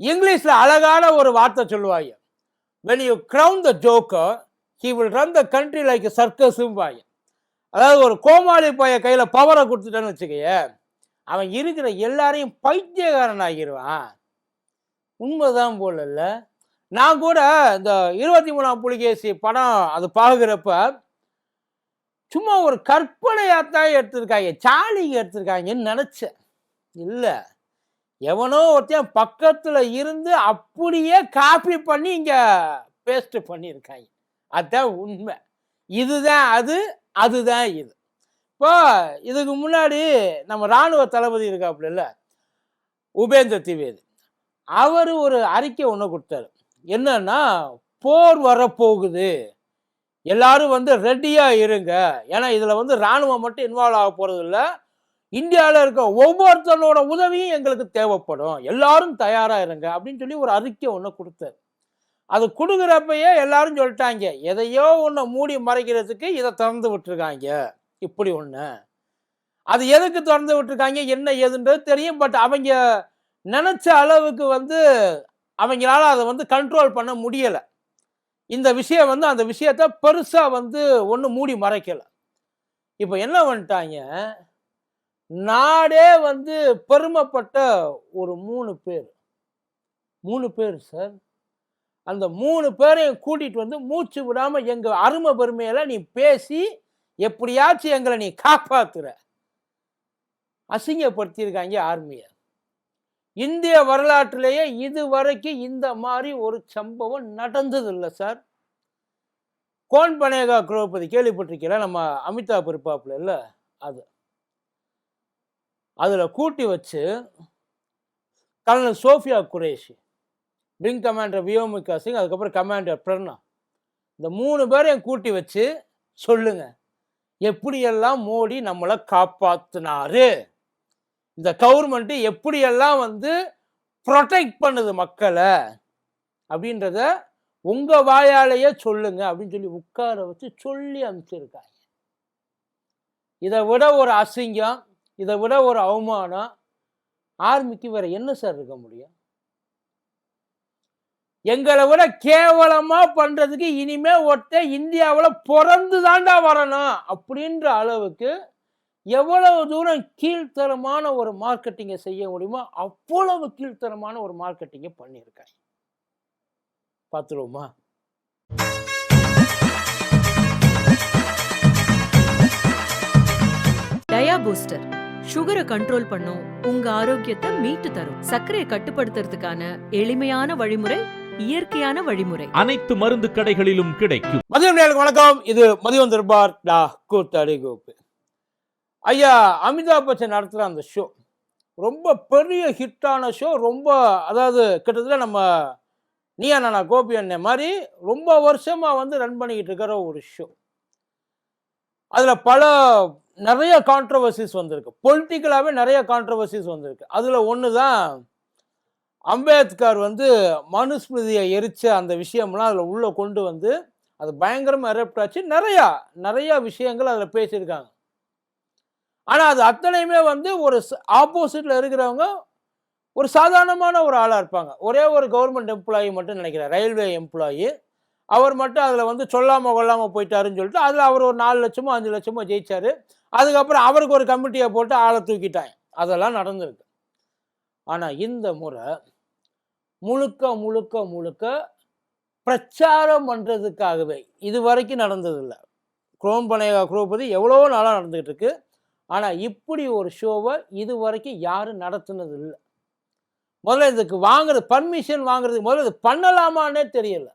இங்கிலீஷில் அழகான ஒரு வார்த்தை சொல்லுவாங்க. When you crown the joker he will run the country like a அதாவது ஒரு கோமாளி பைய கையில் பவரை கொடுத்துட்டேன்னு வச்சுக்கய அவன் இருக்கிற எல்லாரையும் பைத்தியகாரன் ஆகிடுவான் உண்மைதான் போல இல்லை. நான் கூட இந்த இருபத்தி மூணாம் புலிகேசி படம் அது பார்க்குறப்ப சும்மா ஒரு கற்பனையாக தான் எடுத்திருக்காங்க சாலிங்க எடுத்திருக்காங்கன்னு நினச்சேன். இல்லை. எவனோ ஒருத்தன் பக்கத்தில் இருந்து அப்படியே காப்பி பண்ணி இங்கே பேஸ்ட் பண்ணியிருக்காங்க. அதுதான் உண்மை. இதுதான் அது அதுதான் இது. இப்போ இதுக்கு முன்னாடி நம்ம இராணுவ தளபதி இருக்காப்புல இல்ல உபேந்திர திவேதி. அவர் ஒரு அறிக்கை ஒன்று கொடுத்தாரு. என்னன்னா போர் வரப்போகுது. எல்லாரும் வந்து ரெடியாக இருங்க. ஏன்னா இதில் வந்து இராணுவம் மட்டும் இன்வால்வ் ஆக போகிறது இல்லை இந்தியாவில் இருக்க ஒவ்வொருத்தனோட உதவியும் எங்களுக்கு தேவைப்படும். எல்லாரும் தயாராக இருங்க அப்படின்னு சொல்லி ஒரு அறிக்கை ஒன்று கொடுத்தார் அது கொடுக்குறப்பயே எல்லாரும் சொல்லிட்டாங்க எதையோ ஒன்று மூடி மறைக்கிறதுக்கு இதை திறந்து விட்டுருக்காங்க. இப்படி ஒன்று அது எதுக்கு திறந்து விட்டுருக்காங்க என்ன ஏதுன்றது தெரியும் பட் அவங்க நினச்ச அளவுக்கு வந்து அவங்களால அதை வந்து கண்ட்ரோல் பண்ண முடியலை. இந்த விஷயம் வந்து அந்த விஷயத்த பெருசாக வந்து ஒன்று மூடி மறைக்கலை. இப்போ என்ன பண்ணிட்டாங்க நாடே வந்து பெருமைப்பட்ட ஒரு மூணு பேர். மூணு பேர் சார். அந்த மூணு பேரையும் கூட்டிகிட்டு வந்து மூச்சு விடாமல் எங்கள் அருமை பெருமையெல்லாம் நீ பேசி எப்படியாச்சும் எங்களை நீ காப்பாத்துற. அசிங்கப்படுத்தியிருக்காங்க ஆர்மியை. இந்திய வரலாற்றிலேயே இதுவரைக்கும் இந்த மாதிரி ஒரு சம்பவம் நடந்தது இல்லை சார். கோன் பனேகா குரோபதி கேள்விப்பட்டிருக்கீங்களா? நம்ம அமிதாப் இருப்பாப்புல இல்லை? அது. அதில் கூட்டி வச்சு colonel Sofiya Qureshi wing commander Vyomika Singh அதுக்கப்புறம் கமாண்டர் பிரண்ணா இந்த மூணு பேரையும் கூட்டி வச்சு சொல்லுங்க எப்படியெல்லாம் மோடி நம்மளை காப்பாத்தினாரு? இந்த கவர்மெண்ட்டு எப்படியெல்லாம் வந்து ப்ரொடெக்ட் பண்ணுது மக்களை? அப்படின்றத உங்கள் வாயாலேயே சொல்லுங்க அப்படின்னு சொல்லி உட்கார வச்சு சொல்லி அனுப்பிச்சிருக்காங்க. இதை விட ஒரு அசிங்கம் இதை விட ஒரு அவமானம் ஆர்மிக்கு வேற என்ன சார் இருக்க முடியும்? எங்களை விட கேவலமா பண்றதுக்கு இனிமே ஒருத்த இந்தியாவில் பிறந்து தாண்டா வரணும் அப்படின்ற அளவுக்கு எவ்வளவு தூரம் கீழ்த்தரமான ஒரு மார்க்கெட்டிங்கை செய்ய முடியுமோ அவ்வளவு கீழ்த்தரமான ஒரு மார்க்கெட்டிங்கை பண்ணியிருக்காங்க பார்த்துருவோமா? டயா பூஸ்டர் சுகரை கண்ட்ரோல் பண்ணும் உங்க ஆரோக்கியத்தை மீட்டு தரும். சர்க்கரையை கட்டுப்படுத்துறதுக்கான எளிமையான வழிமுறை இயற்கையான வழிமுறை. அனைத்து மருந்து கடைகளிலும் கிடைக்கும். மதியம் வணக்கம். இது மதியம் தர்பார் டா கூத்தாடி கோப்பு ஐயா அமிதாப் பச்சன் நடத்துகிற அந்த ஷோ ரொம்ப பெரிய ஹிட்டான ஷோ ரொம்ப அதாவது கிட்டத்தட்ட நம்ம நீயா நானா கோபி அண்ணன் மாதிரி ரொம்ப வருஷமா வந்து ரன் பண்ணிக்கிட்டு இருக்கிற ஒரு ஷோ அதில் பல நிறைய கான்ட்ரவர்சிஸ் வந்திருக்கு. பொலிட்டிக்கலாகவே நிறைய கான்ட்ரவர்சிஸ் வந்திருக்கு. அதில் ஒன்று தான் அம்பேத்கர் வந்து மனுஸ்மிருதியை எரிச்ச அந்த விஷயம்லாம் அதில் உள்ளே கொண்டு வந்து அது பயங்கரமாக எரப்ட் ஆச்சு. நிறையா நிறையா விஷயங்கள் அதில் பேசியிருக்காங்க. ஆனால் அது அத்தனையுமே வந்து ஒரு ஆப்போசிட்டில் இருக்கிறவங்க ஒரு சாதாரணமான ஒரு ஆளாக இருப்பாங்க. ஒரே ஒரு கவர்மெண்ட் எம்ப்ளாயி மட்டும் நினைக்கிறேன். ரயில்வே எம்ப்ளாயி அவர் மட்டும் அதில் வந்து சொல்லாமல் கொள்ளாமல் போயிட்டாருன்னு சொல்லிட்டு அதில் அவர் ஒரு நாலு லட்சமோ அஞ்சு லட்சமோ ஜெயிச்சார். அதுக்கப்புறம் அவருக்கு ஒரு கமிட்டியை போட்டு ஆளை தூக்கிட்டாங்க. அதெல்லாம் நடந்திருக்கு. ஆனால் இந்த முறை முழுக்க முழுக்க முழுக்க பிரச்சாரம் பண்ணுறதுக்காகவே இது வரைக்கும் நடந்ததில்லை. குரோம் பனையா குரோபதி எவ்வளோ நாளாக நடந்துகிட்டு இருக்கு. ஆனால் இப்படி ஒரு ஷோவை இது வரைக்கும் யாரும் நடத்துனது இல்லை. முதல்ல இதுக்கு வாங்குறது பர்மிஷன் வாங்குறதுக்கு முதல்ல இது பண்ணலாமான்னே தெரியல.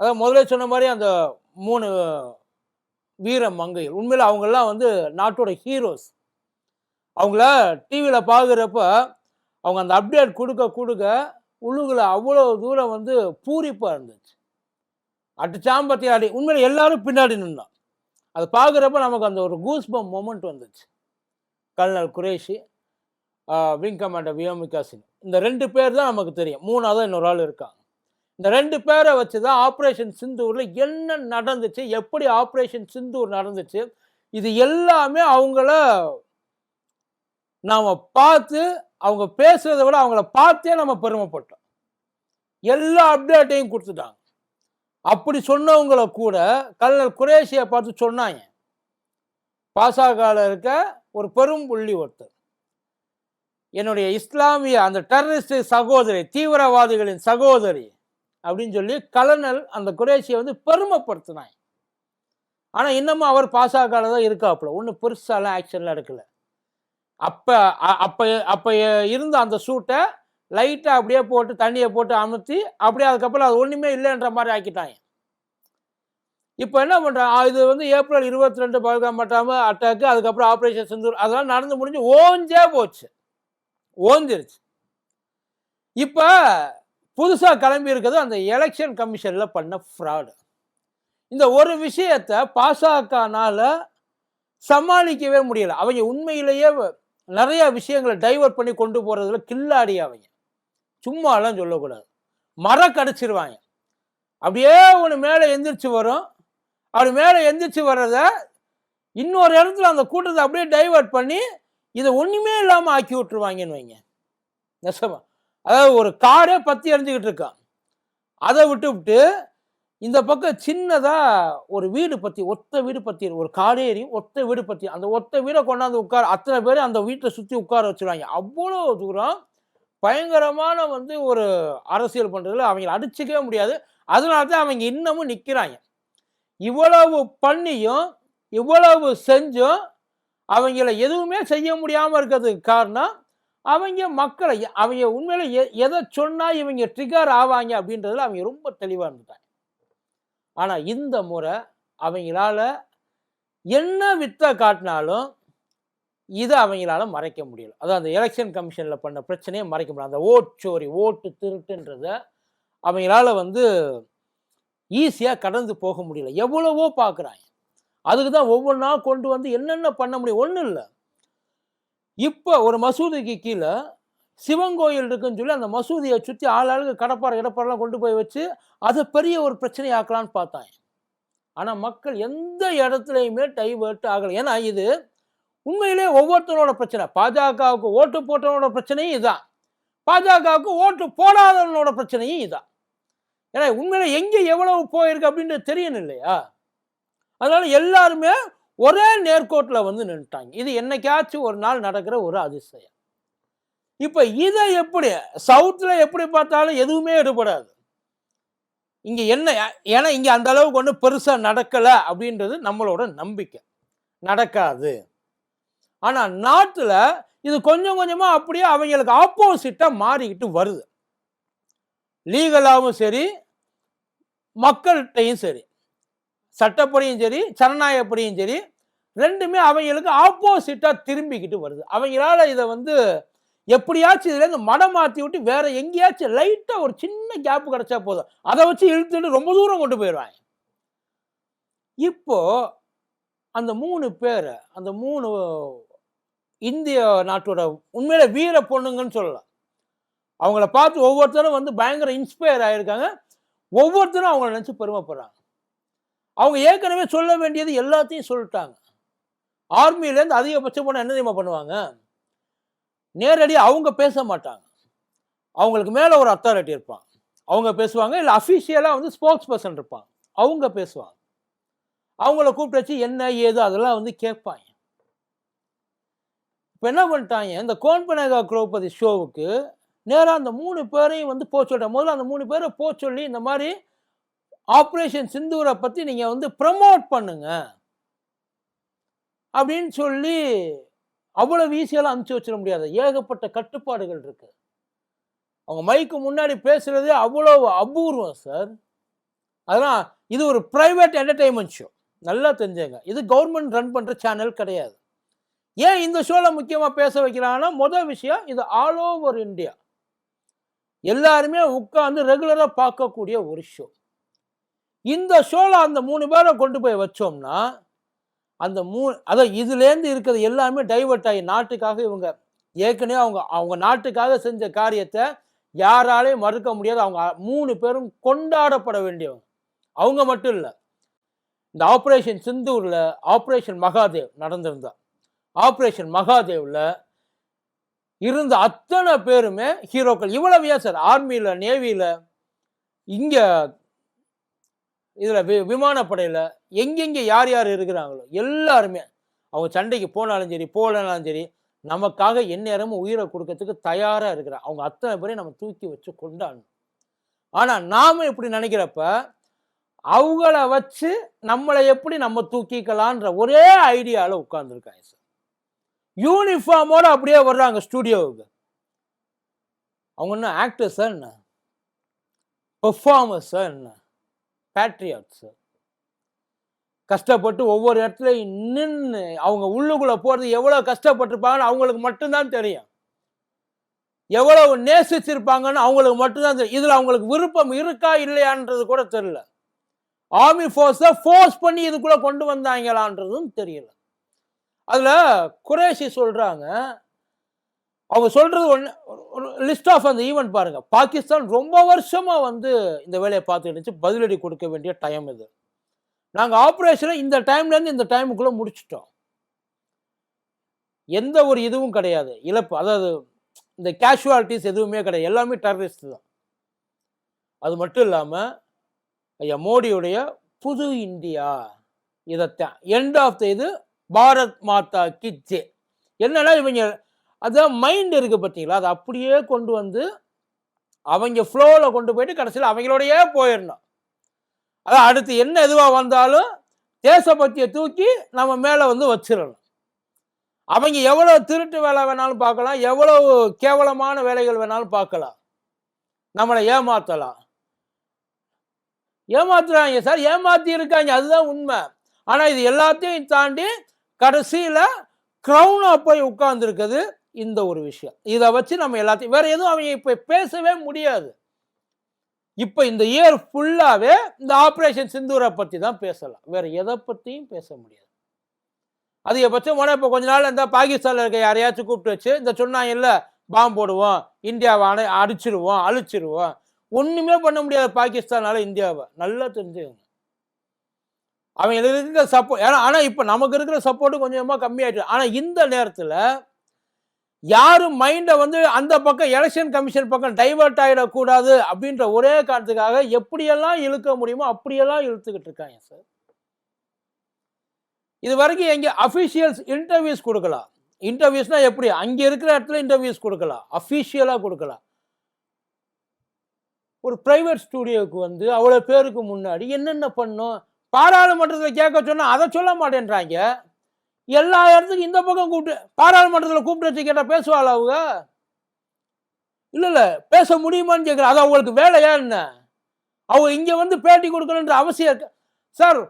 அதான் முதல்ல சொன்ன மாதிரி அந்த மூணு வீர மங்கைகள் உண்மையில் அவங்கெல்லாம் வந்து நாட்டோட ஹீரோஸ் அவங்கள டிவியில் பார்க்குறப்ப அவங்க அந்த அப்டேட் கொடுக்க கொடுக்க உள்ளுக்குள்ள அவ்வளோ தூரம் வந்து பூரிப்பாக இருந்துச்சு. அடிச்சாம்பத்தி ஆடி உண்மையில் எல்லாரும் பின்னாடி நின்றோம் அதை பார்க்குறப்ப நமக்கு அந்த ஒரு கூஸ்பம் மொமெண்ட் வந்துச்சு. Colonel Qureshi wing commander Vyomika Singh. இந்த ரெண்டு பேர் தான் நமக்கு தெரியும். மூணாவது இன்னொரு ஆள் இருக்காங்க. இந்த ரெண்டு பேரை வச்சு தான் ஆப்ரேஷன் சிந்தூரில் என்ன நடந்துச்சு எப்படி ஆப்ரேஷன் சிந்தூர் நடந்துச்சு இது எல்லாமே அவங்கள நாம் பார்த்து அவங்க பேசுகிறத விட அவங்கள பார்த்தே நம்ம பெருமைப்பட்டோம். எல்லா அப்டேட்டையும் கொடுத்துட்டாங்க. அப்படி சொன்னவங்கள கூட கல்னர் குரேஷியை பார்த்து சொன்னாங்க. பாசகால இருக்க ஒரு பெரும் புள்ளி ஒருத்தர். என்னுடைய இஸ்லாமிய அந்த டெரரிஸ்ட் சகோதரி தீவிரவாதிகளின் சகோதரி அப்படின்னு சொல்லி கலனல் அந்த குரேஷியை வந்து பெருமைப்படுத்தினாங்க ஆனால் இன்னமும் அவர் பாசகால தான் இருக்காப்புல. ஒன்றும் பெருசாலாம் ஆக்ஷன்லாம் எடுக்கல. அப்போ அப்போ அப்போ இருந்த அந்த சூட்டை லைட்டாக அப்படியே போட்டு தண்ணியை போட்டு அமுத்தி அப்படியே அதுக்கப்புறம் அது ஒன்றுமே இல்லைன்ற மாதிரி ஆக்கிட்டாங்க. இப்போ என்ன பண்ணுறாங்க இது வந்து ஏப்ரல் இருபத்தி ரெண்டு பல்காம் பட்டாமல் அட்டாக்கு அதுக்கப்புறம் ஆப்ரேஷன் செந்தூர் அதெல்லாம் நடந்து முடிஞ்சு ஓஞ்சே போச்சு. ஓஞ்சிருச்சு. இப்போ புதுசாக கிளம்பி இருக்கிறது அந்த எலெக்ஷன் கமிஷனில் பண்ண ஃப்ராடு இந்த ஒரு விஷயத்தை பாசகனால் சமாளிக்கவே முடியல. அவங்க உண்மையிலேயே நிறையா விஷயங்களை டைவர்ட் பண்ணி கொண்டு போகிறதுல கில்லாடி அவங்க. சும்மாலாம் சொல்லக்கூடாது. மரம் கடிச்சிருவாங்க அப்படியே ஒன்று மேலே எந்திரிச்சு வரும். அப்படி மேலே எந்திரிச்சு வர்றத இன்னொரு இடத்துல அந்த கூட்டத்தை அப்படியே டைவர்ட் பண்ணி இதை ஒன்றுமே இல்லாமல் ஆக்கி விட்டுருவாங்கன்னு வைங்க. நெசமா அதாவது ஒரு காரே பற்றி எரிஞ்சுக்கிட்டு இருக்கான். அதை விட்டு விட்டு இந்த பக்கம் சின்னதாக ஒரு வீடு பற்றி ஒத்த வீடு பற்றி ஒரு காடேரி ஒத்த வீடு பற்றி அந்த ஒத்த வீடை கொண்டாந்து உட்கார அத்தனை பேர் அந்த வீட்டை சுற்றி உட்கார வச்சுருவாங்க. அவ்வளோ தூரம் பயங்கரமான வந்து ஒரு அரசியல் பண்ணுறதுல அவங்கள அடிச்சிக்கவே முடியாது. அதனால தான் அவங்க இன்னமும் நிற்கிறாங்க இவ்வளவு பண்ணியும் இவ்வளவு செஞ்சும் அவங்கள எதுவுமே செய்ய முடியாமல் இருக்கிறதுக்கு காரணம் அவங்க மக்களை அவங்க உண்மையில எ- எதை சொன்னால் இவங்க ட்ரிகர் ஆவாங்க அப்படின்றதுல அவங்க ரொம்ப தெளிவாக இருந்துட்டாங்க. ஆனால் இந்த முறை அவங்களால என்ன வித்தை காட்டினாலும் இதை அவங்களால மறைக்க முடியல. அதான் அந்த எலெக்ஷன் கமிஷனில் பண்ண பிரச்சனையை மறைக்க முடியல. அந்த ஓட் சோரி ஓட்டு திருட்டுன்றத அவங்களால வந்து ஈஸியாக கடந்து போக முடியல. எவ்வளவோ பார்க்குறாங்க அதுக்கு தான் ஒவ்வொன்றா கொண்டு வந்து என்னென்ன பண்ண முடியும்? ஒன்றும் இல்லை. இப்போ ஒரு மசூதிக்கு கீழே சிவன் கோயில் இருக்குன்னு சொல்லி அந்த மசூதியை சுற்றி ஆளாளுக்கு கடப்பாறை இடப்பாறெல்லாம் கொண்டு போய் வச்சு அதை பெரிய ஒரு பிரச்சனையாக்கலான்னு பார்த்தாங்க. ஆனால் மக்கள் எந்த இடத்துலையுமே டைவர்ட் ஆகலை. ஏன்னா இது உண்மையிலே ஒவ்வொருத்தனோட பிரச்சனை. பாஜகவுக்கு ஓட்டு போட்டவனோட பிரச்சனையும் இதான். பாஜகவுக்கு ஓட்டு போடாதவனோட பிரச்சனையும் இதான். ஏன்னா உண்மையில எங்கே எவ்வளவு போயிருக்கு அப்படின்றது தெரியணும் இல்லையா அதனால எல்லாருமே ஒரே நேர்கோட்டில் வந்து நின்றுட்டாங்க இது என்னைக்காச்சும் ஒரு நாள் நடக்கிற ஒரு அதிசயம். இப்போ இதை எப்படி சவுத்தில் எப்படி பார்த்தாலும் எதுவுமே எடுபடாது. இங்கே என்ன ஏன்னா இங்கே அந்த அளவுக்கு ஒன்றும் பெருசாக நடக்கலை அப்படின்றது நம்மளோட நம்பிக்கை. நடக்காது. ஆனால் நாட்டில் இது கொஞ்சம் கொஞ்சமாக அப்படியே அவங்களுக்கு ஆப்போசிட்டாக மாறிக்கிட்டு வருது. லீகலாகவும் சரி மக்கள்கிட்டையும் சரி. சட்டப்படியும் சரி ஜனநாயகப்படியும் சரி ரெண்டுமே அவங்களுக்கு ஆப்போசிட்டாக திரும்பிக்கிட்டு வருது. அவங்களால இதை வந்து எப்படியாச்சும் இதுலேருந்து மடம் மாற்றி விட்டு வேற எங்கேயாச்சும் லைட்டாக ஒரு சின்ன கேப் கிடைச்சா போதும். அதை வச்சு இழுத்துட்டு ரொம்ப தூரம் கொண்டு போயிடுவாங்க. இப்போ அந்த மூணு பேரை அந்த மூணு இந்திய நாட்டோட உண்மையில வீர பொண்ணுங்கன்னு சொல்லலாம். அவங்கள பார்த்து ஒவ்வொருத்தரும் வந்து பயங்கர இன்ஸ்பயர் ஆகியிருக்காங்க ஒவ்வொருத்தரும் அவங்கள நினச்சி பெருமைப்படுறாங்க. அவங்க ஏற்கனவே சொல்ல வேண்டியது எல்லாத்தையும் சொல்லிட்டாங்க. ஆர்மியிலேருந்து அதிகபட்சம் போனால் என்ன தெரியுமா பண்ணுவாங்க? நேரடியாக அவங்க பேச மாட்டாங்க. அவங்களுக்கு மேலே ஒரு அத்தாரிட்டி இருப்பான். அவங்க பேசுவாங்க இல்லை அஃபிஷியலாக வந்து ஸ்போக்ஸ் பர்சன் இருப்பான். அவங்க பேசுவாங்க. அவங்கள கூப்பிட்டு வச்சு என்ன ஏது அதெல்லாம் வந்து கேட்பாங்க. இப்போ என்ன பண்ணிட்டாங்க? இந்த கோன்பனகா குரோபதி ஷோவுக்கு நேராக அந்த மூணு பேரையும் வந்து போக சொல்லிட்டாங்க. முதல்ல அந்த மூணு பேரை போக சொல்லி இந்த மாதிரி ஆப்ரேஷன் சிந்தூரை பற்றி நீங்கள் வந்து ப்ரமோட் பண்ணுங்க. அப்படின்னு சொல்லி அவ்வளோ ஈஸியெல்லாம் அனுப்பிச்சி வச்சிட முடியாது. ஏகப்பட்ட கட்டுப்பாடுகள் இருக்கு. அவங்க மைக்கு முன்னாடி பேசுகிறது அவ்வளோ அபூர்வம் சார் அதெல்லாம் இது ஒரு ப்ரைவேட் என்டர்டெயின்மெண்ட் ஷோ நல்லா தெரிஞ்சுங்க. இது கவர்மெண்ட் ரன் பண்ணுற சேனல் கிடையாது. ஏன் இந்த ஷோவில் முக்கியமாக பேச வைக்கிறாங்கன்னா முதல் விஷயம் இது ஆல் ஓவர் இந்தியா எல்லாருமே உட்காந்து ரெகுலராக பார்க்கக்கூடிய ஒரு ஷோ இந்த ஷோவில் அந்த மூணு பேரை கொண்டு போய் வச்சோம்னா அந்த மூ அதான் இதுலேருந்து இருக்கிறது எல்லாமே டைவர்ட் ஆகி நாட்டுக்காக இவங்க ஏற்கனவே அவங்க அவங்க நாட்டுக்காக செஞ்ச காரியத்தை யாராலையும் மறுக்க முடியாது. அவங்க மூணு பேரும் கொண்டாடப்பட வேண்டியவங்க. அவங்க மட்டும் இல்லை. இந்த ஆப்ரேஷன் சிந்தூரில் ஆப்ரேஷன் மகாதேவ் நடந்திருந்தா. ஆப்ரேஷன் மகாதேவில் இருந்த அத்தனை பேருமே ஹீரோக்கள் இவ்வளவு ஏன் சார் ஆர்மியில் நேவியில் இங்கே இதில் வி விமானப்படையில் எங்கெங்கே யார் யார் இருக்கிறாங்களோ எல்லாருமே அவங்க சண்டைக்கு போனாலும் சரி போகலனாலும் சரி நமக்காக எந்நேரமும் உயிரை கொடுக்கறதுக்கு தயாராக இருக்கிறாங்க. அவங்க அத்தனை பேரையும் நம்ம தூக்கி வச்சு கொண்டாடணும். ஆனால் நாம் இப்படி நினைக்கிறப்ப அவங்கள வச்சு நம்மளை எப்படி நம்ம தூக்கிக்கலான்ற ஒரே ஐடியாவில் உட்காந்துருக்காங்க சார். யூனிஃபார்மோடு அப்படியே வர்றாங்க ஸ்டூடியோவுக்கு. அவங்க என்ன ஆக்டர்ஸா என்ன? பெர்ஃபார்மர்ஸா என்ன? பேட்ரியாட்ஸ் கஷ்டப்பட்டு ஒவ்வொரு இடத்துலையும் நின்று அவங்க உள்ளுக்குள்ளே போகிறது எவ்வளோ கஷ்டப்பட்டிருப்பாங்கன்னு அவங்களுக்கு மட்டும்தான் தெரியும். எவ்வளவு நேசிச்சிருப்பாங்கன்னு அவங்களுக்கு மட்டும்தான் தெரியும். இதில் அவங்களுக்கு விருப்பம் இருக்கா இல்லையான்றது கூட தெரியல. ஆர்மி ஃபோர்ஸை ஃபோர்ஸ் பண்ணி இதுக்குள்ளே கொண்டு வந்தாங்களான்றதும் தெரியல. அதில் குரேஷி சொல்கிறாங்க அவங்க சொல்கிறது ஒன்று ஒரு லிஸ்ட் ஆஃப் அந்த ஈவெண்ட் பாருங்கள் பாகிஸ்தான் ரொம்ப வருஷமாக வந்து இந்த வேலையை பார்த்துட்டு இருந்துச்சு. பதிலடி கொடுக்க வேண்டிய டைம் இது. நாங்கள் ஆப்ரேஷனை இந்த டைம்லேருந்து இந்த டைமுக்குள்ளே முடிச்சிட்டோம். எந்த ஒரு இதுவும் கிடையாது. இழப்பு அதாவது இந்த கேஷுவாலிட்டிஸ் எதுவுமே கிடையாது. எல்லாமே டெரரிஸ்ட் தான். அது மட்டும் இல்லாமல் ஐயா மோடியுடைய புது இந்தியா இதைத்தான். எண்ட் ஆஃப் த இது பாரத் மாதா கி ஜே. என்னன்னா இவங்க அதுதான் மைண்ட் இருக்கு பார்த்தீங்களா? அதை அப்படியே கொண்டு வந்து அவங்க ஃப்ளோவில் கொண்டு போயிட்டு கடைசியில் அவங்களோடயே போயிடணும். அதான் அடுத்து என்ன எதுவாக வந்தாலும் தேசபக்தியை தூக்கி நம்ம மேலே வந்து வச்சிடணும். அவங்க எவ்வளோ திருட்டு வேலை வேணாலும் பார்க்கலாம் எவ்வளோ கேவலமான வேலைகள் வேணாலும் பார்க்கலாம். நம்மளை ஏமாற்றலாம் ஏமாத்துறாங்க சார் ஏமாத்தி இருக்காங்க அதுதான் உண்மை. ஆனால் இது எல்லாத்தையும் தாண்டி கடைசியில் க்ரௌனாக போய் உட்கார்ந்துருக்குது இந்த ஒரு விஷயம். இதை வச்சு நம்ம எல்லாத்தையும் வேற எதுவும் அவங்க இப்போ பேசவே முடியாது. இப்போ இந்த இயர் ஃபுல்லாகவே இந்த ஆப்ரேஷன் சிந்தூரை பற்றி தான் பேசலாம். வேற எதை பற்றியும் பேச முடியாது. அதிகபட்சம் உடனே இப்போ கொஞ்ச நாள் இந்த பாகிஸ்தானில் இருக்க யாரையாச்சும் கூப்பிட்டு வச்சு இந்த சொன்னாங்க இல்லை பாம்பு போடுவோம் இந்தியாவை அணை அடிச்சிருவோம் அழிச்சிருவோம். ஒன்றுமே பண்ண முடியாது பாகிஸ்தானால இந்தியாவை. நல்லா தெரிஞ்சுக்கோங்க. அவங்க இருக்கிற சப்போர்ட் ஏன்னா ஆனால் இப்போ நமக்கு இருக்கிற சப்போர்ட்டு கொஞ்சமாக கம்மியாயிட்டு ஆனால் இந்த நேரத்தில் யாரும் மைண்டை வந்து அந்த பக்கம் எலெக்ஷன் கமிஷன் பக்கம் டைவர்ட் ஆகிடக்கூடாது அப்படின்ற ஒரே காரணத்துக்காக எப்படியெல்லாம் இழுக்க முடியுமோ அப்படியெல்லாம் இழுத்துக்கிட்டு இருக்காங்க சார் இது வரைக்கும் எங்கே அஃபிஷியல்ஸ் இன்டர்வியூஸ் கொடுக்கலாம் இன்டர்வியூஸ்னால் எப்படி? அங்கே இருக்கிற இடத்துல இன்டர்வியூஸ் கொடுக்கலாம் அஃபிஷியலாக கொடுக்கலாம் ஒரு ப்ரைவேட் ஸ்டூடியோவுக்கு வந்து அவ்வளோ பேருக்கு முன்னாடி என்னென்ன பண்ணும்? பாராளுமன்றத்தில் கேட்க சொன்னால் அதை சொல்ல மாட்டேன்றாங்க. எல்லா இடத்துக்கும் இந்த பக்கம் கூப்பிட்டு பாராளுமன்றத்தில் கூப்பிட்டு வச்சு கேட்டால் பேசுவாள் அவங்க? இல்லை இல்லை பேச முடியுமான்னு கேட்குறேன் அது அவங்களுக்கு வேலையா என்ன? அவங்க இங்கே வந்து பேட்டி கொடுக்கணுன்ற அவசியம் இருக்கு. சார்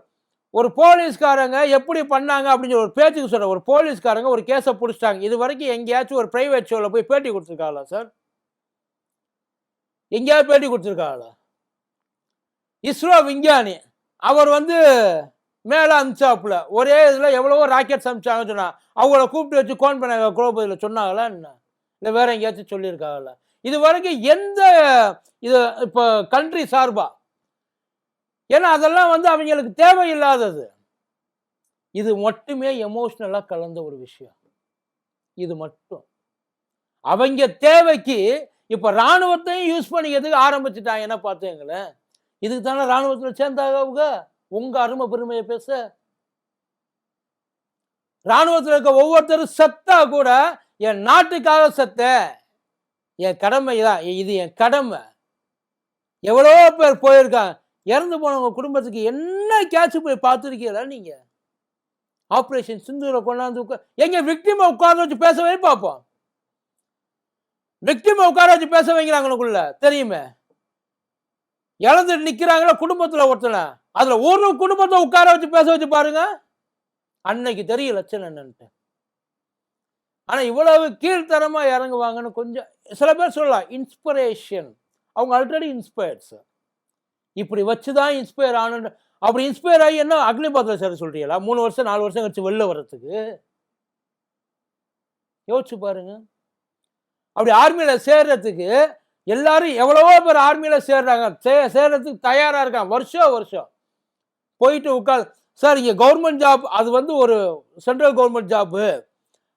ஒரு போலீஸ்காரங்க எப்படி பண்ணாங்க அப்படின்னு ஒரு பேச்சுக்கு சொல்கிற ஒரு போலீஸ்காரங்க ஒரு கேஸை பிடிச்சிட்டாங்க. இது வரைக்கும் எங்கேயாச்சும் ஒரு ப்ரைவேட் ஷோவில் போய் பேட்டி கொடுத்துருக்காங்களா சார் எங்கேயாவது பேட்டி கொடுத்துருக்காங்களா இஸ்ரோ விஞ்ஞானி. அவர் வந்து மேலே அமிச்சாப்புல ஒரே இதில் எவ்வளவோ ராக்கெட்ஸ் அமிச்சாங்கன்னு சொன்னா அவங்கள கூப்பிட்டு வச்சு கோன் பண்ணாங்க குரோபதியில் சொன்னாங்களா என்ன? இல்லை வேற எங்கேயாச்சும் சொல்லியிருக்காங்கள? இது வரைக்கும் எந்த இது இப்போ கண்ட்ரி சார்பா? ஏன்னா அதெல்லாம் வந்து அவங்களுக்கு தேவையில்லாதது. இது மட்டுமே எமோஷ்னலாக கலந்த ஒரு விஷயம். இது மட்டும். அவங்க தேவைக்கு இப்போ ராணுவத்தையும் யூஸ் பண்ணிக்கிறதுக்கு ஆரம்பிச்சுட்டாங்கன்னா பார்த்துங்களேன் இதுக்கு தானே ராணுவத்தில் சேர்ந்தாங்க அவங்க? உங்க அருமை பெருமையை பேச. ராணுவத்தில் இருக்க ஒவ்வொருத்தரும் செத்தா கூட என் நாட்டுக்காக செத்த. என் கடமை தான் இது என் கடமை. எவ்வளோ பேர் போயிருக்காங்க. இறந்து போனவங்க குடும்பத்துக்கு என்ன கேட்ச் போய் பார்த்துருக்கீங்களா நீங்க? ஆப்ரேஷன் சிந்தூரை கொண்டாந்து உட்கா எங்க விக்டிமை உட்கார்ந்து வச்சு பேசவே பார்ப்போம். விக்டிமை உட்கார வச்சு பேச வைக்கிறாங்களுக்குள்ள தெரியுமே? இழந்துட்டு நிற்கிறாங்களா குடும்பத்தில் ஒருத்தனை? அதுல ஒரு குடும்பத்தை உட்கார வச்சு பேச வச்சு பாருங்க. அன்னைக்கு தெரியும் லட்சணம் என்னன்ட்டு. ஆனா இவ்வளவு கீழ்த்தரமா இறங்குவாங்கன்னு கொஞ்சம் சில பேர் சொல்லலாம் இன்ஸ்பிரேஷன் அவங்க ஆல்ரெடி இன்ஸ்பயர்ட்ஸ் இப்படி வச்சுதான் இன்ஸ்பயர் ஆனு அப்படி இன்ஸ்பயர் ஆகி என்ன அக்னிபாத்தில் சேர சொல்றீங்களா? மூணு வருஷம் நாலு வருஷம் கழிச்சு வெளில வர்றதுக்கு? யோசிச்சு பாருங்க. அப்படி ஆர்மியில சேர்றதுக்கு எல்லாரும் எவ்வளவோ பேர் ஆர்மியில சேர்றாங்க. சே சேர்றதுக்கு தயாரா இருக்காங்க. வருஷம் வருஷம். போயிட்டு உட்கார். சார் இங்கே கவர்மெண்ட் ஜாப் அது வந்து ஒரு சென்ட்ரல் கவர்மெண்ட் ஜாப்பு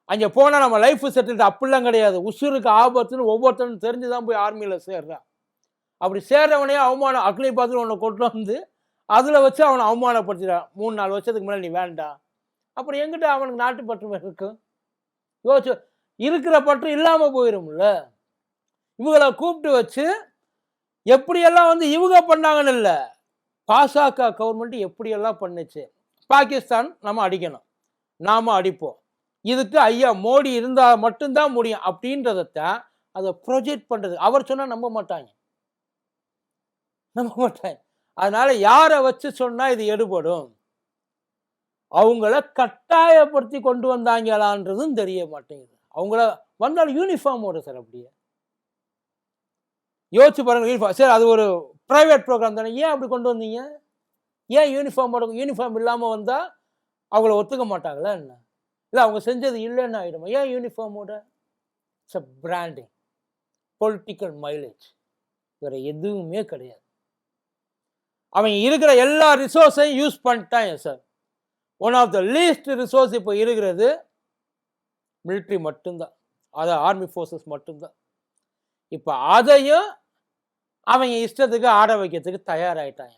அங்கே போனால் நம்ம லைஃப் செட்டில்டு அப்படிலாம் கிடையாது. உசுருக்கு ஆபத்துன்னு ஒவ்வொருத்தரும் தெரிஞ்சு தான் போய் ஆர்மியில் சேர்றான் அப்படி சேர்றவனே அவமானம் அக்னி பாத்திரம் ஒன்று கொண்டு வந்து அதில் வச்சு அவனை அவமானப்படுத்திடான் மூணு நாலு வருஷத்துக்கு முன்னாடி நீ வேண்டாம் அப்புறம் எங்கிட்ட அவனுக்கு நாட்டு பற்று இருக்கும் யோசிச்சு இருக்கிற பற்று இல்லாமல் போயிடும்ல இவங்களை கூப்பிட்டு வச்சு எப்படியெல்லாம் வந்து இவங்க பண்ணாங்கன்னு இல்லை. பாசக கவர்மெண்ட் எப்படியெல்லாம் பண்ணுச்சு? பாகிஸ்தான் நம்ம அடிக்கணும். நாம் அடிப்போம். இதுக்கு ஐயா மோடி இருந்தால் மட்டும்தான் முடியும் அப்படின்றதத்தான் அதை ப்ரொஜெக்ட் பண்ணுறது அவர் சொன்னால் நம்ப மாட்டாங்க. நம்ப மாட்டாங்க. அதனால் யாரை வச்சு சொன்னால் இது எடுபடும்? அவங்கள கட்டாயப்படுத்தி கொண்டு வந்தாங்களான்றதும் தெரிய மாட்டேங்குது. அவங்கள வந்தாலும் யூனிஃபார்மோட சார் அப்படியே. யோசிச்சு பாருங்க யூனிஃபார்ம் சரி அது ஒரு ப்ரைவேட் ப்ரோக்ராம் தானே? ஏன் அப்படி கொண்டு வந்தீங்க? ஏன் யூனிஃபார்மோட யூனிஃபார்ம் இல்லாமல் வந்தால் அவங்கள ஒத்துக்க மாட்டாங்களா என்ன? இல்லை அவங்க செஞ்சது இல்லைன்னு ஆகிடுமா ஏன் யூனிஃபார்மோட it's a branding political mileage வேறு எதுவுமே கிடையாது. அவன் இருக்கிற எல்லா ரிசோர்ஸையும் யூஸ் பண்ணிட்டான் sir one of the least resource இப்போ இருக்கிறது மிலிட்ரி மட்டும்தான். அதை ஆர்மி ஃபோர்ஸஸ் மட்டும்தான். இப்போ அதையும் அவங்க இஷ்டத்துக்கு ஆட வைக்கிறதுக்கு தயாராகிட்டாங்க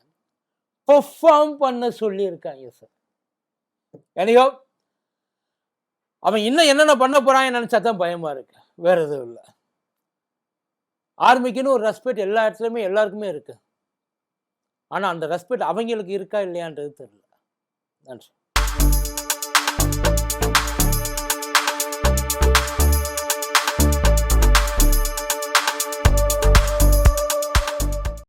பெர்ஃபார்ம் பண்ண சொல்லியிருக்காங்க சார் எனியோ அவன் இன்னும் என்னென்ன பண்ண போறான்னு நினைச்சா தான் பயமா இருக்கு. வேற எதுவும் இல்லை. ஆர்மிக்குன்னு ஒரு ரெஸ்பெக்ட் எல்லா இடத்துலையுமே எல்லாருக்குமே இருக்குது ஆனால் அந்த ரெஸ்பெக்ட் அவங்களுக்கு இருக்கா இல்லையான்றது தெரியல. நன்றி.